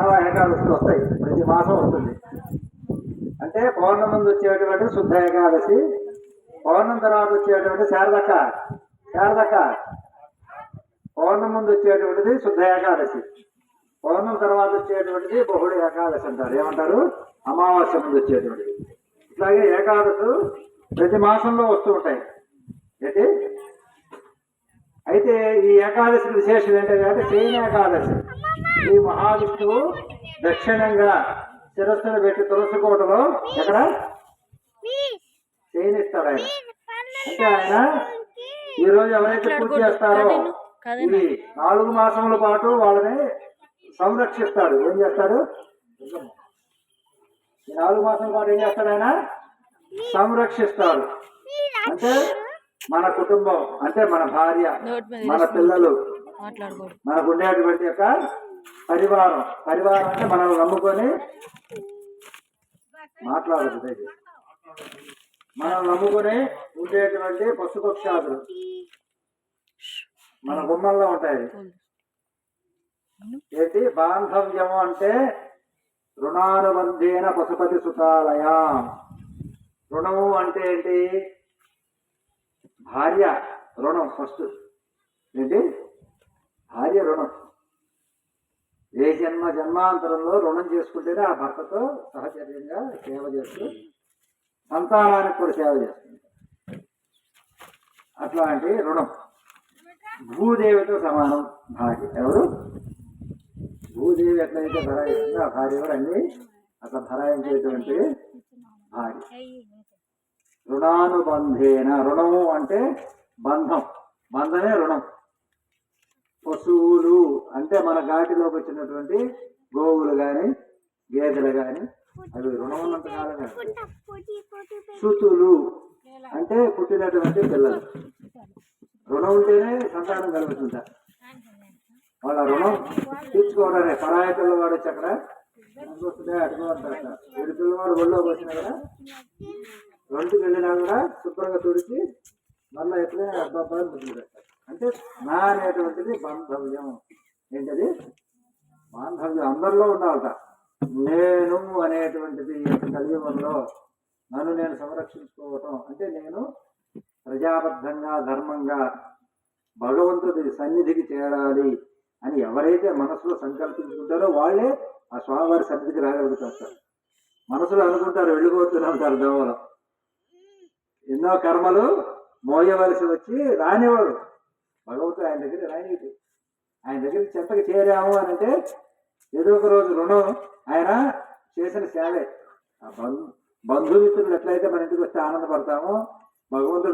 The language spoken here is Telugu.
అరవై ఏకాదశులు వస్తాయి. ప్రతి మాసం వస్తుంది. అంటే పౌర్ణమి ముందు వచ్చేటువంటి శుద్ధ ఏకాదశి పౌర్ణమి తర్వాత వచ్చేటువంటి శారదక్క శారదక్క. పౌర్ణమి ముందు వచ్చేటువంటిది శుద్ధ ఏకాదశి. పౌర్ణమి తర్వాత వచ్చేటువంటిది బహుళ ఏకాదశి అంటారు. ఏమంటారు? అమావాస్య ముందు వచ్చేటువంటిది ఇట్లాగే ఏకాదశులు ప్రతి మాసంలో వస్తూ ఉంటాయి. ఏంటి? అయితే ఈ ఏకాదశి విశేషం ఏంటంటే శయన ఏకాదశి. మహావిష్ణువు దక్షిణంగా శిరస్సును పెట్టి తులసి కోటలో ఎక్కడ? శయనిస్తాడు ఆయన. అంటే ఆయన ఈ రోజు ఎవరైతే పూజ చేస్తారో ఈ నాలుగు మాసముల పాటు వాళ్ళని సంరక్షిస్తాడు. ఏం చేస్తాడు? ఈ నాలుగు మాసాల పాటు ఏం చేస్తాడు ఆయన? సంరక్షిస్తాడు. అంటే మన కుటుంబం అంటే మన భార్య మన పిల్లలు. మనకు ఉండేటువంటి యొక్క పరివారం. పరివారం అంటే మనల్ని నమ్ముకొని మాట్లాడదు మనం నమ్ముకొని ఉండేటువంటి పశుపక్షాదులు మన గుమ్మల్లో ఉంటాయి. ఏంటి? బాంధవ్యము అంటే రుణానుబంధేన పశుపతి సుతాలయ. రుణము అంటే ఏంటి? భార్య రుణం ఫస్ట్. ఏంటి? భార్య రుణం. జన్మ జన్మాంతరంలో రుణం చేసుకుంటేనే ఆ భర్తతో సహచర్యంగా సేవ చేస్తూ సంతానానికి కూడా సేవ చేస్తుంది. అట్లాంటి రుణం. భూదేవితో సమానం భార్య. ఎవరు? భూదేవి ఎట్లయితే భరాయిస్తుందో ఆ భార్య కూడా అండి అట్లా భరాయించేటువంటి భార్య. రుణానుబంధేన. రుణము అంటే బంధం. బంధమే రుణం. పశువు అంటే మన ఘాటిలోకి వచ్చినటువంటి గోవులు కానీ గేదెలు కానీ అవి రుణం ఉన్నంత కాలమే సుతులు అంటే పుట్టినటువంటి పిల్లలు. రుణం ఉంటేనే సంతానం కలుగుతుంట. వాళ్ళ రుణం తీర్చుకోవడానికి పరాయ పిల్లవాడు వచ్చి అక్కడ వస్తుంటే వీడి పిల్లవాడు ఒళ్ళోకి వచ్చినా కూడా ఒంటికి వెళ్ళినా కూడా శుభ్రంగా తుడిచి మళ్ళీ ఎప్పుడైనా అబ్బాబ్బా అని పెడతారు అంటే నా అనేటువంటిది బంధవ్యం. ఏంటది? బాంధవ్యం. అందరిలో ఉండాలట. నేను అనేటువంటిది ఈ కలియుగంలో నన్ను నేను సంరక్షించుకోవటం అంటే నేను ప్రజాబద్ధంగా ధర్మంగా భగవంతుడి సన్నిధికి చేరాలి అని ఎవరైతే మనసులో సంకల్పించుకుంటారో వాళ్ళే ఆ స్వామివారి సన్నిధికి రాగలుగుతారు సార్. మనసులో అనుకుంటారు వెళ్ళిపోతున్నారు సార్ దోమలో ఎన్నో కర్మలు మోయవలసి వచ్చి రానివాడు భగవంతుడు ఆయన దగ్గర రానిది ఆయన దగ్గర చెంతకి చేరాము అని అంటే ఏదో ఒక రోజు రుణం ఆయన చేసిన సేవే. ఆ బంధు బంధుమిత్రులు ఎట్లయితే మన ఇంటికి వస్తే ఆనందపడతామో భగవంతుడు